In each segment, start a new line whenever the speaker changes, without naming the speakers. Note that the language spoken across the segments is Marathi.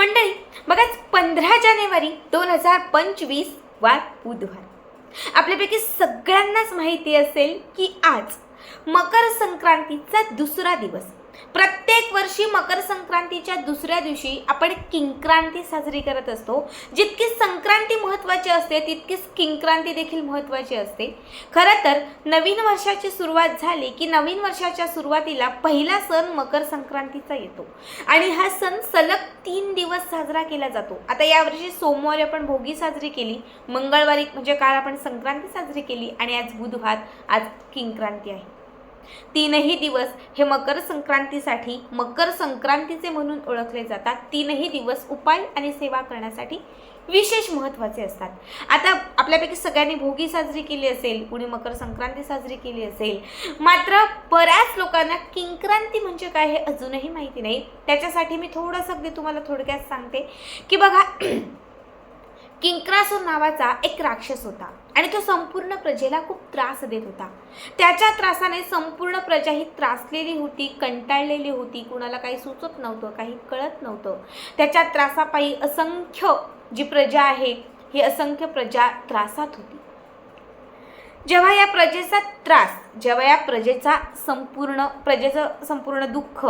मंडळी बघाच पंधरा जानेवारी दोन हजार पंचवीस वार बुधवार. आपल्यापैकी सगळ्यांनाच माहिती असेल की आज मकर संक्रांतीचा दुसरा दिवस. प्रत्येक वर्षी मकर संक्रांतीच्या दुसऱ्या दिवशी आपण किंक्रांती साजरी करत असतो. जितकी संक्रांती महत्त्वाची असते तितकीच किंक्रांती देखील महत्त्वाची असते. खरं तर नवीन वर्षाची सुरुवात झाली की नवीन वर्षाच्या सुरुवातीला पहिला सण मकर संक्रांतीचा येतो. आणि हा सण सलग तीन दिवस साजरा केला जातो. आता यावर्षी सोमवारी आपण भोगी साजरी केली मंगळवारी म्हणजे काल आपण संक्रांती साजरी केली आणि आज बुधवार आज किंक्रांती आहे. तीनही दिवस हे मकर संक्रांतीसाठी मकर संक्रांतीचे म्हणून ओळखले जातात. तीनही दिवस उपाय आणि सेवा करण्यासाठी विशेष महत्त्वाचे असतात. आता आपल्यापैकी सगळ्यांनी भोगी साजरी केली असेल कुणी मकर संक्रांती साजरी केली असेल मात्र बऱ्याच लोकांना किंक्रांती म्हणजे काय हे अजूनही माहिती नाही. त्याच्यासाठी मी थोडंसं अगदी तुम्हाला थोडक्यात सांगते की बघा किंक्रासूर नावाचा एक राक्षस होता. आणि तो संपूर्ण प्रजेला खूप त्रास देत होता. त्याच्या त्रासाने संपूर्ण प्रजा ही त्रासलेली होती कंटाळलेली होती. कुणाला काही सुचत नव्हतं काही कळत नव्हतं. त्याच्या त्रासापायी असंख्य जी प्रजा आहे ही असंख्य प्रजा त्रासात होती. जेव्हा या प्रजेचा त्रास जेव्हा या प्रजेचा संपूर्ण प्रजेचं संपूर्ण दुःख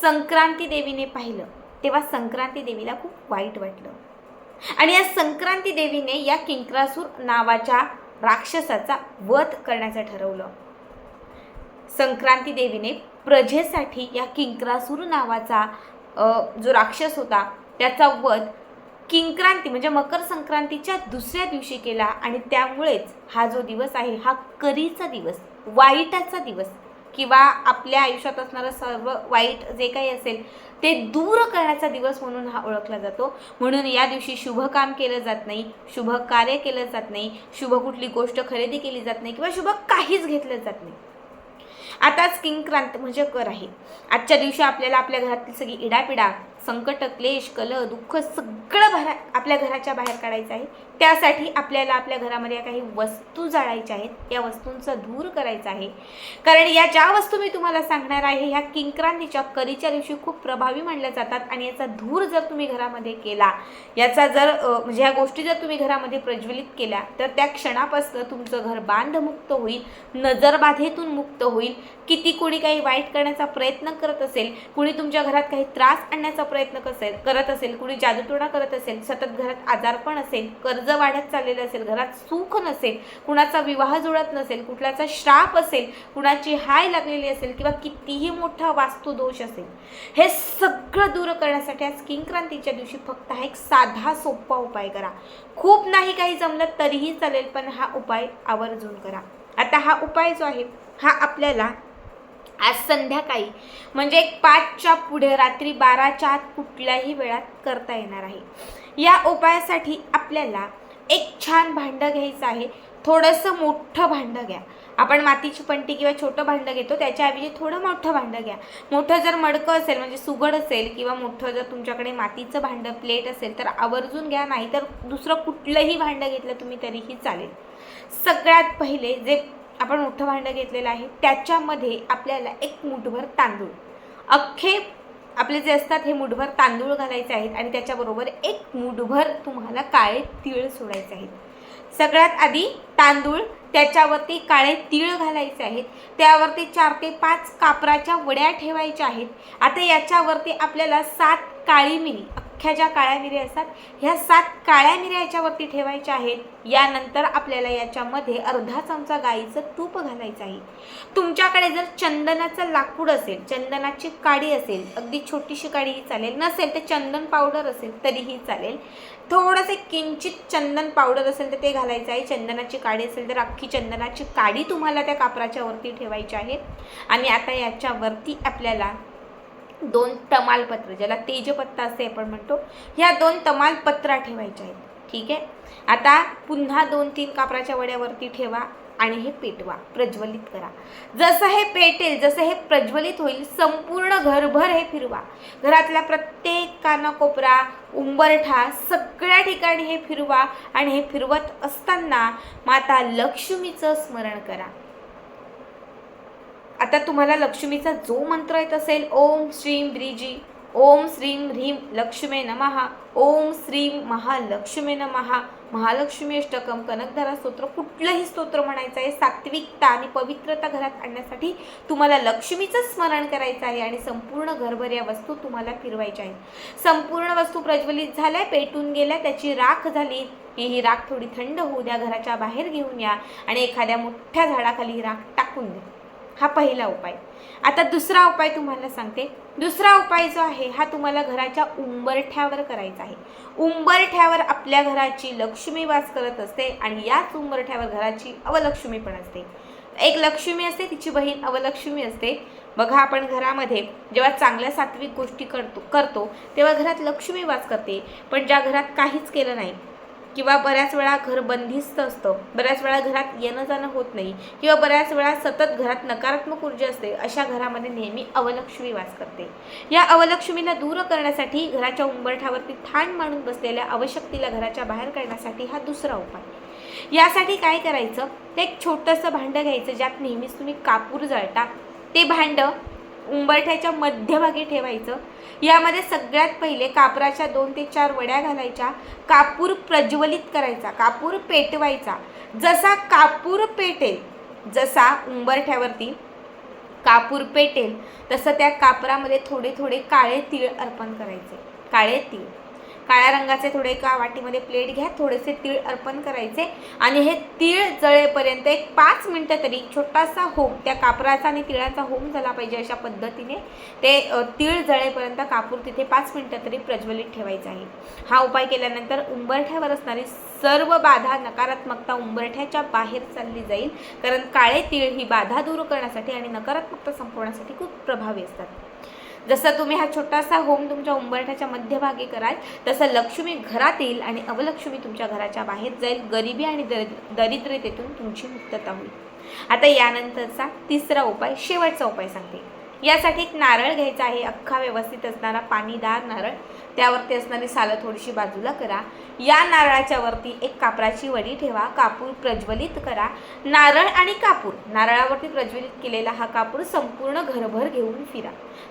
संक्रांती देवीने पाहिलं तेव्हा संक्रांती देवीला खूप वाईट वाटलं. आणि या संक्रांती देवीने या किंक्रासूर नावाच्या राक्षसाचा वध करण्याचं ठरवलं. संक्रांती देवीने प्रजेसाठी या किंक्रासूर नावाचा जो राक्षस होता त्याचा वध किंक्रांती म्हणजे मकर संक्रांतीच्या दुसऱ्या दिवशी केला आणि त्यामुळेच हा जो दिवस आहे हा करीचा दिवस वाईटाचा दिवस किंवा आपल्या आयुष्यात असणारं सर्व वाईट जे काही असेल ते दूर करण्याचा दिवस म्हणून हा ओळखला जातो. म्हणून या दिवशी शुभ काम केलं जात नाही शुभ कार्य केलं जात नाही शुभ कुठली गोष्ट खरेदी केली जात नाही किंवा शुभ काहीच घेतलं जात नाही. आताच किंक्रांत म्हणजे कर आहे. आजच्या दिवशी आपल्याला आपल्या घरातील सगळी इडापिडा संकट क्लेश कल दुःख सगळं भरा आपल्या घराच्या बाहेर काढायचं आहे. त्यासाठी आपल्याला आपल्या घरामध्ये काही वस्तू जाळायच्या आहेत. या वस्तूंचा धूर करायचा आहे. कारण या ज्या वस्तू मी तुम्हाला सांगणार आहे ह्या किंक्रांतीच्या करीच्या दिवशी खूप प्रभावी मानल्या जातात आणि याचा धूर जर तुम्ही घरामध्ये केला याचा जर म्हणजे ह्या गोष्टी जर तुम्ही घरामध्ये प्रज्वलित केल्या तर त्या क्षणापासून तुमचं घर बांधमुक्त होईल नजरबाधेतून मुक्त होईल. किती कोणी काही वाईट करण्याचा प्रयत्न करत असेल कुणी तुमच्या घरात काही त्रास आणण्याचा प्रयत्न कसेल करत असेल कुणी जादूटोणा करत असेल सतत घरात आजारपण असेल कर्ज वाढत चाललेलं असेल घरात सुख नसेल कुणाचा विवाह जुळत नसेल कुठल्याचा श्राप असेल कुणाची हाय लागलेली असेल किंवा कितीही मोठा वास्तुदोष असेल हे सगळं दूर करण्यासाठी आज किंक्रांतीच्या दिवशी फक्त हा एक साधा सोपा उपाय करा. खूप नाही काही जमलं तरीही चालेल पण हा उपाय आवर्जून करा. आता हा उपाय जो आहे हा आपल्याला आज संध्याकाळी. म्हणजे एक पाचच्या पुढे रात्री बाराच्या आत कुठल्याही वेळात करता येणार आहे. या उपायासाठी आपल्याला एक छान भांडं घ्यायचं आहे. थोडंसं मोठं भांडं घ्या. आपण मातीची पंटी किंवा छोटं भांडं घेतो त्याच्याऐवजी थोडं मोठं भांडं घ्या. मोठं जर मडकं असेल म्हणजे सुगड असेल किंवा मोठं जर तुमच्याकडे मातीचं भांडं प्लेट असेल तर आवर्जून घ्या. नाही तर दुसरं कुठलंही भांडं घेतलं तुम्ही तरीही चालेल. सगळ्यात पहिले जे आपण मोठं भांडं घेतलेलं आहे त्याच्यामध्ये आपल्याला एक मुठभर तांदूळ. अख्खे आपले जे असतात हे मुठभर तांदूळ घालायचे आहेत आणि त्याच्याबरोबर एक मुठभर तुम्हाला काळे तीळ सोडायचे आहेत. सगळ्यात आधी तांदूळ त्याच्यावरती काळे तीळ घालायचे आहेत. त्यावरती चार ते पाच कापराच्या वड्या ठेवायच्या आहेत. आता याच्यावरती आपल्याला सात काळी मिरी अख्ख्या ज्या काळ्या मिऱ्या असतात ह्या सात काळ्या मिऱ्या याच्यावरती ठेवायच्या आहेत. यानंतर आपल्याला याच्यामध्ये अर्धा चमचा गाईचं तूप घालायचं आहे. तुमच्याकडे जर चंदनाचं लाकूड असेल चंदनाची काडी असेल अगदी छोटीशी काडीही चालेल. नसेल तर चंदन पावडर असेल तरीही चालेल. थोडंसं किंचित चंदन पावडर असेल तर ते घालायचं आहे. चंदनाची काडी असेल तर अख्खी चंदनाची काडी तुम्हाला त्या कापराच्या वरती ठेवायची आहे. आणि आता याच्यावरती आपल्याला दोन तमालपत्र ज्याला तेजपत्ता असे आपण म्हणतो ह्या दोन तमालपत्रा ठेवायच्या आहेत. ठीक आहे? आता पुन्हा दोन तीन कापराच्या वड्यावरती ठेवा आणि हे पेटवा प्रज्वलित करा. जसं हे पेटेल जसं हे प्रज्वलित होईल संपूर्ण घरभर हे फिरवा. घरातल्या प्रत्येक कानाकोपरा उंबरठा सगळ्या ठिकाणी हे फिरवा आणि हे फिरवत असताना माता लक्ष्मीचं स्मरण करा. आता तुम्हाला लक्ष्मीचा जो मंत्र येत असेल ओम श्रीम ब्रिजी ओम श्रीं ह्रीम लक्ष्मे नमहा ओम श्रीं महालक्ष्मे नमहा महालक्ष्मी अष्टकम कनकधारा स्तोत्र कुठलंही स्तोत्र म्हणायचं आहे सात्विकता आणि पवित्रता घरात आणण्यासाठी तुम्हाला लक्ष्मीचं स्मरण करायचं आहे आणि संपूर्ण घरभर या वस्तू तुम्हाला फिरवायच्या आहेत. संपूर्ण वस्तू प्रज्वलित झाल्या पेटून गेल्या त्याची राख झाली. की ही राख थोडी थंड होऊ द्या घराच्या बाहेर घेऊन या आणि एखाद्या मोठ्या झाडाखाली ही राख टाकून द्या. हा पहिला उपाय. आता दुसरा उपाय तुम्हाला सांगते. दुसरा उपाय जो आहे हा तुम्हाला घराच्या उंबरठ्यावर करायचा आहे. उंबरठ्यावर आपल्या घराची लक्ष्मी वास करत असते आणि याच उंबरठ्यावर घराची अवलक्ष्मी पण असते. एक लक्ष्मी असते तिची बहीण अवलक्ष्मी असते. बघा आपण घरामध्ये जेव्हा चांगल्या सात्विक गोष्टी करतो करतो तेव्हा घरात लक्ष्मी वास करते. पण ज्या घरात काहीच केलं नाही किंवा बऱ्याच वेळा घर बंदिस्त असतं. बऱ्याच वेळा घरात येणं जाणं होत नाही. किंवा बऱ्याच वेळा सतत घरात नकारात्मक ऊर्जा असते अशा घरामध्ये नेहमी अवलक्ष्मी वास करते. या अवलक्ष्मीला दूर करण्यासाठी घराच्या उंबरठावरती ठाण मांडून बसलेल्या अवशक्तीला घराच्या बाहेर काढण्यासाठी हा दुसरा उपाय. यासाठी काय करायचं? ते एक छोटंसं भांडं घ्यायचं ज्यात नेहमीच तुम्ही कापूर जळता. ते भांडं उंबरठ्याच्या मध्यभागी ठेवायचं. यामध्ये सगळ्यात पहिले कापराच्या दोन ते चार वड्या घालायच्या. कापूर प्रज्वलित करायचा. कापूर पेटवायचा. जसा कापूर पेटेल जसा उंबरठ्यावरती कापूर पेटेल तसं त्या कापरामध्ये थोडे थोडे काळे तीळ अर्पण करायचे. काळे तीळ. काळ्या रंगाचे थोडे एका वाटीमध्ये प्लेट घ्या थोडेसे तीळ अर्पण करायचे. आणि हे तीळ जळेपर्यंत एक पाच मिनटं तरी छोटासा होम त्या कापराचा आणि तिळाचा होम झाला पाहिजे अशा पद्धतीने. ते तीळ जळेपर्यंत कापूर तिथे पाच मिनटं तरी प्रज्वलित ठेवायचा आहे. हा उपाय केल्यानंतर उंबरठ्यावर असणारी सर्व बाधा नकारात्मकता उंबरठ्याच्या बाहेर चालली जाईल. कारण काळे तीळ ही बाधा दूर करण्यासाठी आणि नकारात्मकता संपवण्यासाठी खूप प्रभावी असतात. जसं तुम्ही हा छोटासा होम तुमच्या उंबरठ्याच्या मध्यभागी कराल तसं लक्ष्मी घरात येईल आणि अवलक्ष्मी तुमच्या घराच्या बाहेर जाईल. गरिबी आणि दरिद्रतेतून तुमची मुक्तता होईल. आता यानंतरचा तिसरा उपाय शेवटचा उपाय सांगते. यासाठी एक नारळ घ्यायचा आहे. अख्खा व्यवस्थित असणारा पाणीदार नारळ. त्यावरती असणारी सालं थोडीशी बाजूला करा. या नारळाच्या वरती एक कापराची वडी ठेवा. कापूर प्रज्वलित करा. नारळ आणि कापूर नारळावरती प्रज्वलित केलेला हा कापूर संपूर्ण घरभर घेऊन फिरा.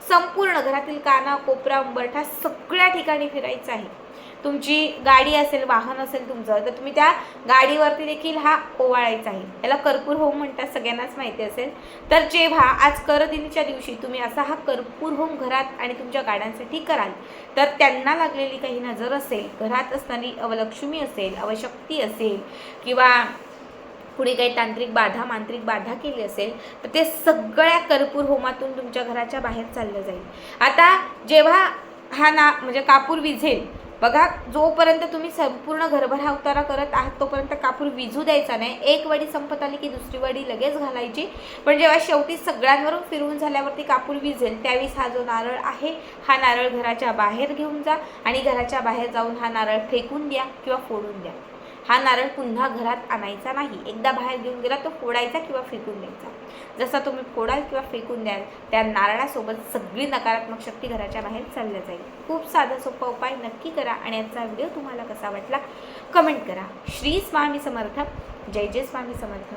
संपूर्ण घरातील काना कोपरा उंबरठा सगळ्या ठिकाणी फिरायचा आहे. तुमची गाडी असेल वाहन असेल तुमचं तर तुम्ही त्या गाडीवरती देखील हा ओवाळायचा आहे. याला कर्पूर होम म्हणतात सगळ्यांनाच माहिती असेल. तर जेव्हा आज करदिनीच्या दिवशी तुम्ही असा हा कर्पूर होम घरात आणि तुमच्या गाड्यांसाठी कराल तर त्यांना लागलेली काही नजर असेल घरात असणारी अवलक्ष्मी असेल अवशक्ती असेल किंवा पुढे काही तांत्रिक बाधा मांत्रिक बाधा केली असेल तर ते सगळ्या कर्पूर होमातून तुमच्या घराच्या बाहेर चाललं जाईल. आता जेव्हा हा ना म्हणजे कापूर विझेल बघा जोपर्यंत तुम्ही संपूर्ण घरभर हा उतारा करत आहात तोपर्यंत कापूर विझू द्यायचा नाही. एक वडी संपत आली की दुसरी वडी लगेच घालायची. पण जेव्हा शेवटी सगळ्यांवरून फिरवून झाल्यावरती कापूर विझेल त्यावेळेस हा जो नारळ आहे हा नारळ घराच्या बाहेर घेऊन जा आणि घराच्या बाहेर जाऊन हा नारळ फेकून द्या किंवा फोडून द्या. हा नारळ पुन्हा घरात आणायचा नाही. एकदा बाहेर घेऊन गेला तो फोडायचा किंवा फेकून द्यायचा. जसा तुम्ही फोडाल किंवा फेकून द्याल त्या नारळासोबत सगळी नकारात्मक शक्ती घराच्या बाहेर चालल्या जाईल. खूप साधा सोपा उपाय नक्की करा आणि याचा व्हिडिओ तुम्हाला कसा वाटला कमेंट करा. श्री स्वामी समर्थ. जय जय स्वामी समर्थ.